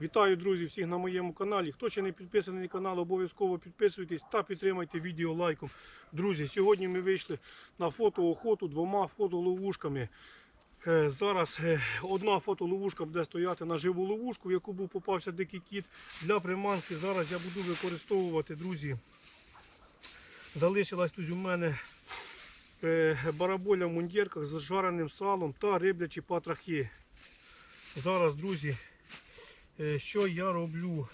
Вітаю, друзі, всіх на моєму каналі. Хто ще не підписаний на канал, обов'язково підписуйтесь та підтримайте відео лайком. Друзі, сьогодні ми вийшли на фотоохоту двома фотоловушками. Е, Зараз е, одна фотоловушка буде стояти на живу ловушку, в яку був попався дикий кіт. Для приманки зараз я буду використовувати, друзі. Залишилась тут у мене е, бараболя в мундірках з жареним салом та риблячі патрахи. Зараз, друзі, що я роблю?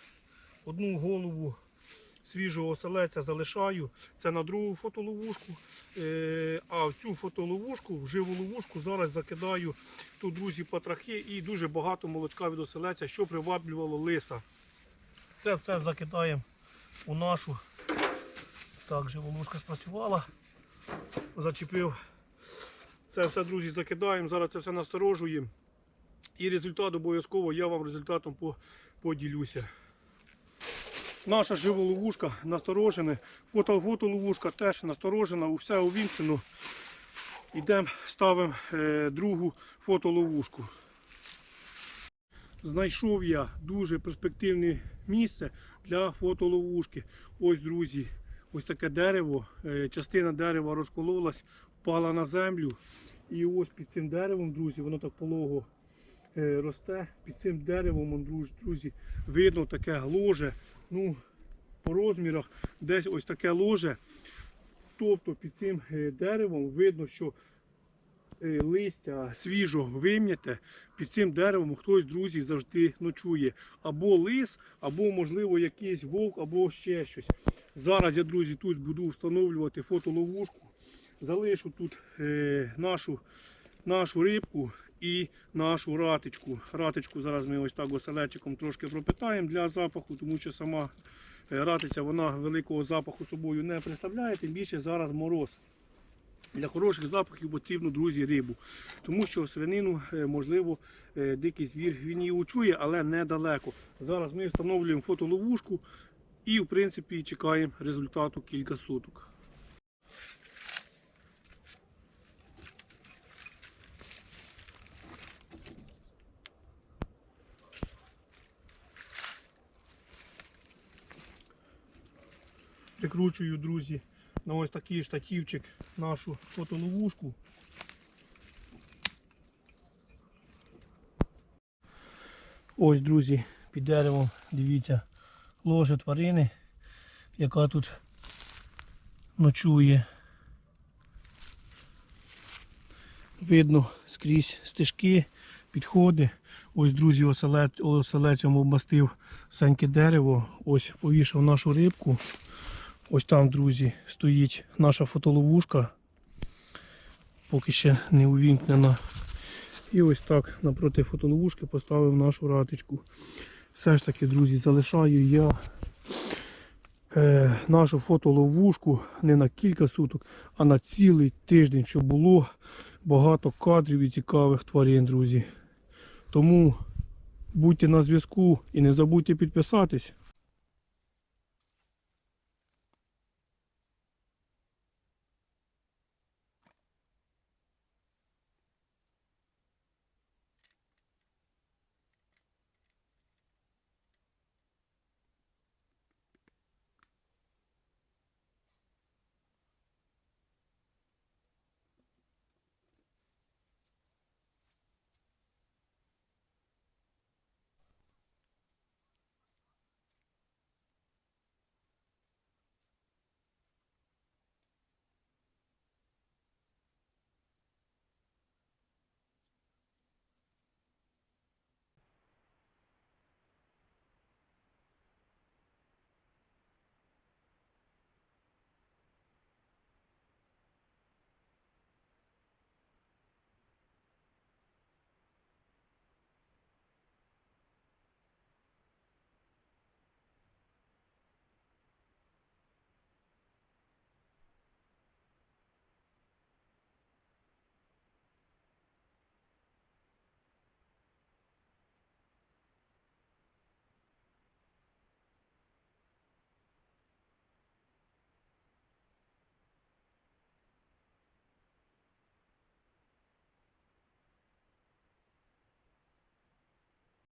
Одну голову свіжого оселеця залишаю. Це на другу фотоловушку. Е, А в цю фотоловушку, в живу ловушку, зараз закидаю тут, друзі, патрахи і дуже багато молочка від оселеця, що приваблювало лиса. Це все закидаємо у нашу. Так, живолушка спрацювала. Зачепив. Це все, друзі, закидаємо. Зараз це все насторожуємо. І результат обов'язково я вам результатом поділюся. Наша живоловушка насторожена. Фото, фотоловушка теж насторожена, все увімкнено. Йдемо, ставимо е, другу фотоловушку. Знайшов я дуже перспективне місце для фотоловушки. Ось, друзі, ось таке дерево. Е, частина дерева розкололась, впала на землю. І ось під цим деревом, друзі, воно так полого росте. Під цим деревом, друзі, видно таке ложе. Ну, по розмірах десь ось таке ложе. Тобто під цим е, деревом видно, що е, листя свіжо вим'яте. Під цим деревом хтось, друзі, завжди ночує. Або лис, або, можливо, якийсь вовк, або ще щось. Зараз я, друзі, тут буду встановлювати фотоловушку. Залишу тут е, нашу, нашу рибку і нашу ратичку. Ратичку зараз ми ось так оселечиком трошки пропитаємо для запаху, тому що сама е, ратиця вона великого запаху собою не представляє, тим більше зараз мороз. Для хороших запахів потрібно, друзі, рибу. Тому що свинину, е, можливо, е, дикий звір він її учує, але недалеко. Зараз ми встановлюємо фотоловушку і, в принципі, чекаємо результату кілька суток. Прикручую, друзі, на ось такий штативчик нашу фотоловушку. Ось, друзі, під деревом, дивіться, ложе тварини, яка тут ночує. Видно скрізь стежки, підходи. Ось, друзі, оселець, оселецем обмастив саньке дерево. Ось повішав нашу рибку. Ось там, друзі, стоїть наша фотоловушка. Поки ще не увімкнена. І ось так напроти фотоловушки поставив нашу ратичку. Все ж таки, друзі, залишаю я е, нашу фотоловушку не на кілька суток, а на цілий тиждень, щоб було багато кадрів і цікавих тварин, друзі. Тому будьте на зв'язку і не забудьте підписатись.